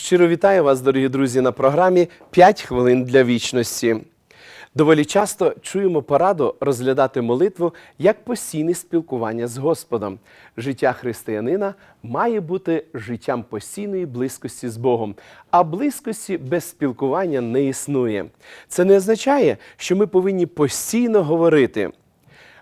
Щиро вітаю вас, дорогі друзі, на програмі «5 хвилин для вічності. Доволі часто чуємо пораду розглядати молитву як постійне спілкування з Господом. Життя християнина має бути життям постійної близькості з Богом, а близькості без спілкування не існує. Це не означає, що ми повинні постійно говорити.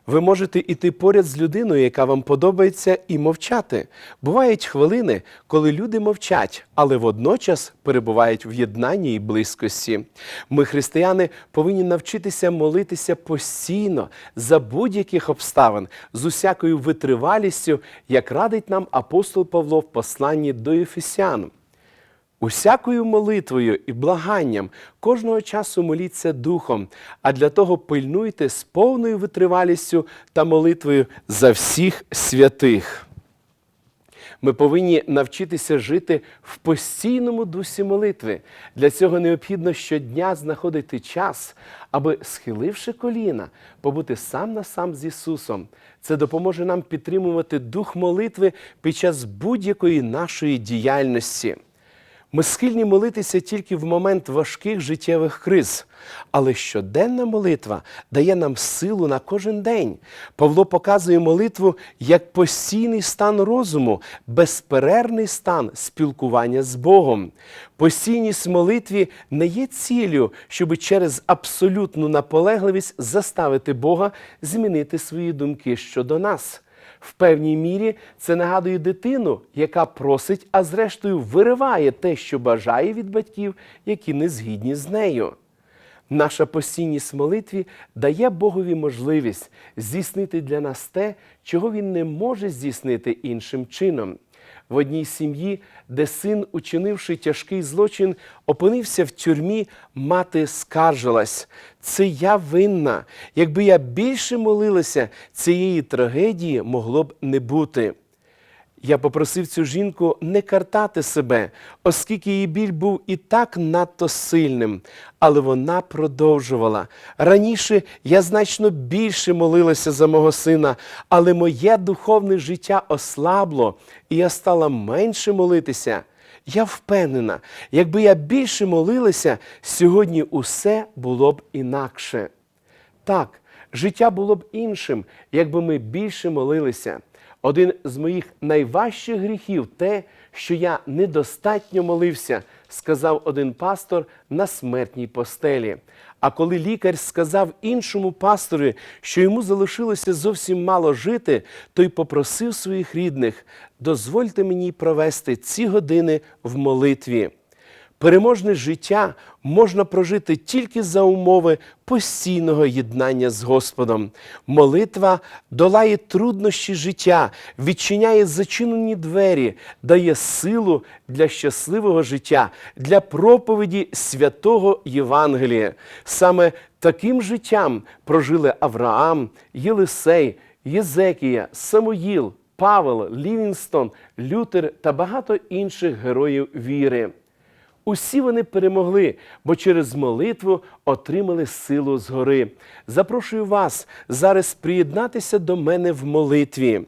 Ви можете іти поряд з людиною, яка вам подобається, і мовчати. Бувають хвилини, коли люди мовчать, але водночас перебувають в єднанні і близькості. Ми, християни, повинні навчитися молитися постійно за будь-яких обставин, з усякою витривалістю, як радить нам апостол Павло в посланні до Ефесян. Усякою молитвою і благанням кожного часу моліться духом, а для того пильнуйте з повною витривалістю та молитвою за всіх святих. Ми повинні навчитися жити в постійному дусі молитви. Для цього необхідно щодня знаходити час, аби, схиливши коліна, побути сам на сам з Ісусом. Це допоможе нам підтримувати дух молитви під час будь-якої нашої діяльності. Ми схильні молитися тільки в момент важких життєвих криз, але щоденна молитва дає нам силу на кожен день. Павло показує молитву як постійний стан розуму, безперервний стан спілкування з Богом. Постійність молитві не є ціллю, щоб через абсолютну наполегливість заставити Бога змінити свої думки щодо нас. В певній мірі це нагадує дитину, яка просить, а зрештою вириває те, що бажає від батьків, які не згідні з нею. Наша постійність в молитві дає Богові можливість здійснити для нас те, чого Він не може здійснити іншим чином. В одній сім'ї, де син, учинивши тяжкий злочин, опинився в тюрмі, мати скаржилась. Це я винна. Якби я більше молилася, цієї трагедії могло б не бути. Я попросив цю жінку не картати себе, оскільки її біль був і так надто сильним. Але вона продовжувала. Раніше я значно більше молилася за мого сина, але моє духовне життя ослабло, і я стала менше молитися. Я впевнена, якби я більше молилася, сьогодні усе було б інакше. Так, життя було б іншим, якби ми більше молилися. Один з моїх найважчих гріхів те, що я недостатньо молився, сказав один пастор на смертній постелі. А коли лікар сказав іншому пастору, що йому залишилося зовсім мало жити, той попросив своїх рідних: дозвольте мені провести ці години в молитві. Переможне життя можна прожити тільки за умови постійного єднання з Господом. Молитва долає труднощі життя, відчиняє зачинені двері, дає силу для щасливого життя, для проповіді святого Євангелія. Саме таким життям прожили Авраам, Єлисей, Єзекія, Самуїл, Павел, Лівінстон, Лютер та багато інших героїв віри. Усі вони перемогли, бо через молитву отримали силу згори. Запрошую вас зараз приєднатися до мене в молитві.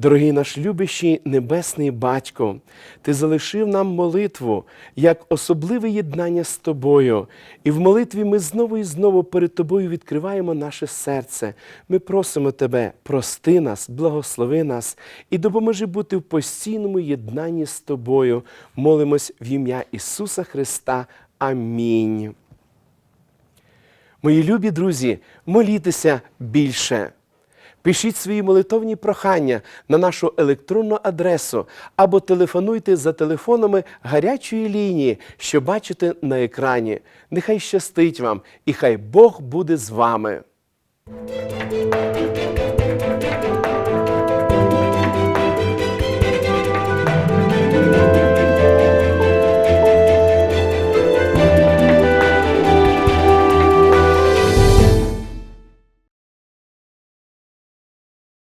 Дорогий наш любящий Небесний Батько, Ти залишив нам молитву як особливе єднання з тобою. І в молитві ми знову і знову перед тобою відкриваємо наше серце. Ми просимо Тебе, прости нас, благослови нас і допоможи бути в постійному єднанні з тобою. Молимось в ім'я Ісуса Христа. Амінь. Мої любі друзі, молітеся більше. Пишіть свої молитовні прохання на нашу електронну адресу або телефонуйте за телефонами гарячої лінії, що бачите на екрані. Нехай щастить вам і хай Бог буде з вами.